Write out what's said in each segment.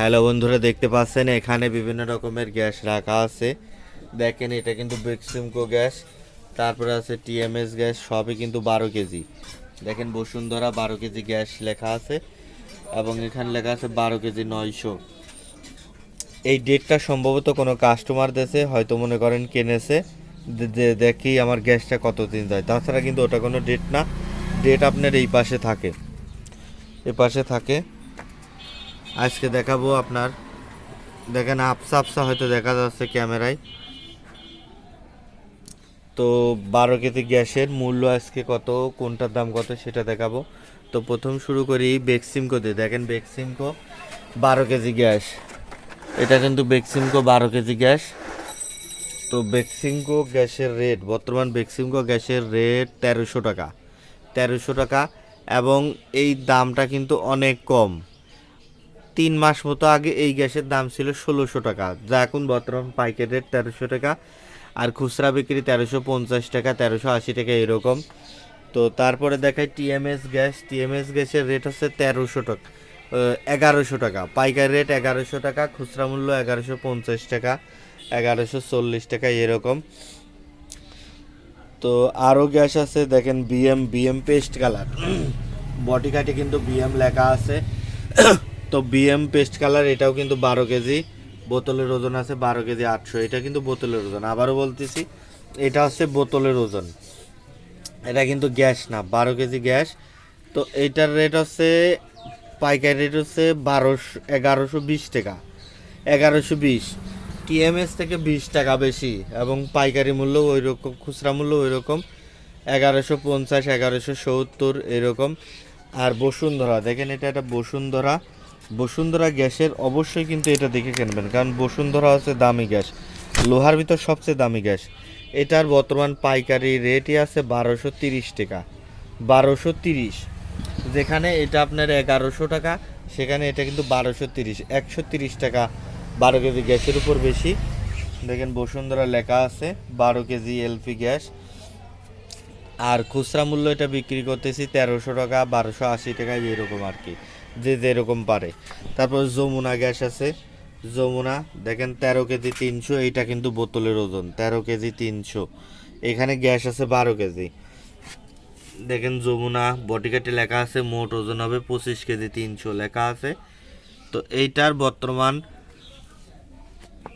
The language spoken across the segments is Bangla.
হ্যালো বন্ধুরা, দেখতে পাচ্ছেন এখানে বিভিন্ন রকমের গ্যাস রাখা আছে। দেখেন, এটা কিন্তু বেক্সিমকো গ্যাস, তারপরে আছে টিএমএস গ্যাস, সবই কিন্তু বারো কেজি। দেখেন, বসুন্ধরা বারো কেজি গ্যাস লেখা আছে, এবং এখানে লেখা আছে বারো কেজি নয়শো। এই ডেটটা সম্ভবত কোনো কাস্টমার দেশে হয়তো মনে করেন কিনেছে দেখি আমার গ্যাসটা কতদিন যায়। তাছাড়া কিন্তু ওটা কোনো ডেট না ডেট আপনার এই পাশে থাকে। এ পাশে থাকে। আজকে দেখাবো আপনার। দেখেন আপসা আপসা হয়তো দেখা যাচ্ছে ক্যামেরায়। তো বারো কেজি গ্যাসের মূল্য আজকে কত, কোনটার দাম কত সেটা দেখাবো। তো প্রথম শুরু করি বেক্সিমকো দিয়ে। দেখেন বেক্সিমকো বারো কেজি গ্যাস। এটা কিন্তু বেক্সিমকো বারো কেজি গ্যাস। তো বেক্সিমকো গ্যাসের রেট, বর্তমান বেক্সিমকো গ্যাসের রেট তেরোশো টাকা। তেরোশো টাকা এবং এই দামটা কিন্তু অনেক কম। তিন মাস মতো আগে এই গ্যাসের দাম ছিল ষোলোশো টাকা। যা এখন বর্তমান পাইকারি রেট তেরোশো টাকা আর খুচরা বিক্রি তেরোশো পঞ্চাশ টাকা, তেরোশো আশি টাকা এরকম। তো তারপরে দেখায় টিএমএস গ্যাস। টিএমএস গ্যাসের রেট হচ্ছে তেরোশো টাকা এগারোশো টাকা। পাইকারি রেট এগারোশো টাকা, খুচরা মূল্য এগারোশো পঞ্চাশ টাকা, এগারোশো চল্লিশ টাকা এরকম। তো আরও গ্যাস আছে, দেখেন BM BM paste colour body কাটে কিন্তু বিএম লেখা আছে। তো বিএম পেস্ট কালার এটাও কিন্তু বারো কেজি। বোতলের ওজন আছে বারো কেজি আটশো। এটা কিন্তু বোতলের ওজন। আবারও বলতেছি, এটা হচ্ছে বোতলের ওজন। এটা কিন্তু গ্যাস না, বারো কেজি গ্যাস। তো এইটার রেট হচ্ছে, পাইকারি রেট হচ্ছে বারোশো, এগারোশো বিশ টাকা। এগারোশো বিশ। টিএমএস থেকে বিশ টাকা বেশি এবং পাইকারি মূল্য ওই রকম খুচরা মূল্য ওই রকম এগারোশো পঞ্চাশ, এগারোশো সত্তর এরকম। আর বসুন্ধরা, দেখেন এটা একটা বসুন্ধরা। বসুন্ধরা গ্যাসের অবশ্যই কিন্তু এটা দেখে কিনবেন, কারণ বসুন্ধরা হচ্ছে দামি গ্যাস, লোহার ভিতর সবচেয়ে দামি গ্যাস। এটার বর্তমান পাইকারি রেটই আছে বারোশো তিরিশ টাকা, বারোশো তিরিশ। যেখানে এটা আপনার এগারোশো টাকা, সেখানে এটা কিন্তু বারোশো তিরিশ, একশো তিরিশ টাকা বারো কেজি গ্যাসের উপর বেশি। দেখেন বসুন্ধরা লেখা আছে, বারো কেজি এলপি গ্যাস। আর খুচরা মূল্য এটা বিক্রি করতেছি তেরোশো টাকা, বারোশো আশি টাকা এরকম আর কি। যে যেরকম পারে। তারপর যমুনা গ্যাস আছে। যমুনা, দেখেন তেরো কেজি তিনশো, এইটা কিন্তু বোতলের ওজন, তেরো কেজি তিনশো। এখানে গ্যাস আছে বারো কেজি। দেখেন যমুনা, বটিকাটি লেখা আছে, মোট ওজন হবে পঁচিশ কেজি তিনশো লেখা আছে। তো এইটার বর্তমান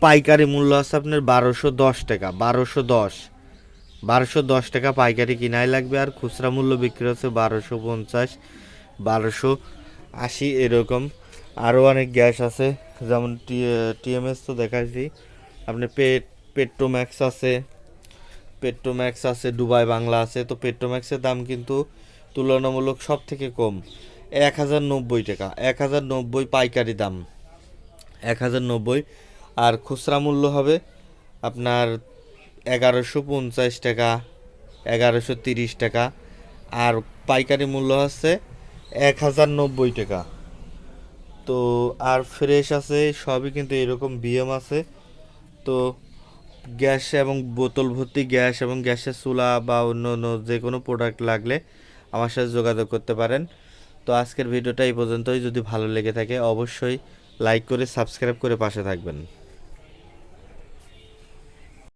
পাইকারি মূল্য আছে আপনার বারোশো দশ টাকা, বারোশো দশ। বারোশো দশ টাকা পাইকারি কিনাই লাগবে, আর খুচরা মূল্য বিক্রি হচ্ছে বারোশো পঞ্চাশ, বারোশো আশি এরকম। আরও অনেক গ্যাস আছে, যেমন টিএমএস তো দেখাইছি। আপনি পেট পেট্রোম্যাক্স আছে পেট্রোম্যাক্স আছে, দুবাই বাংলা আছে, তো পেট্রোম্যাক্সের দাম কিন্তু তুলনামূলক সব থেকে কম। এক হাজার নব্বই টাকা এক হাজার নব্বই পাইকারি দাম। এক হাজার নব্বই, আর খুচরা মূল্য হবে আপনার এগারোশো পঞ্চাশ টাকা, এগারোশো তিরিশ টাকা। আর পাইকারি মূল্য হচ্ছে এক হাজার নব্বই টাকা। তো, আর ফ্রেশ আছে, সবই কিন্তু এরকম বিএম আছে। তো, গ্যাস এবং বোতল ভর্তি গ্যাস এবং গ্যাসের চুলা বা অন্য অন্য যে কোনো প্রোডাক্ট লাগলে আমার সাথে যোগাযোগ করতে পারেন। তো, আজকের ভিডিওটা এই পর্যন্তই। যদি ভালো লেগে থাকে, অবশ্যই লাইক করে সাবস্ক্রাইব করে পাশে থাকবেন।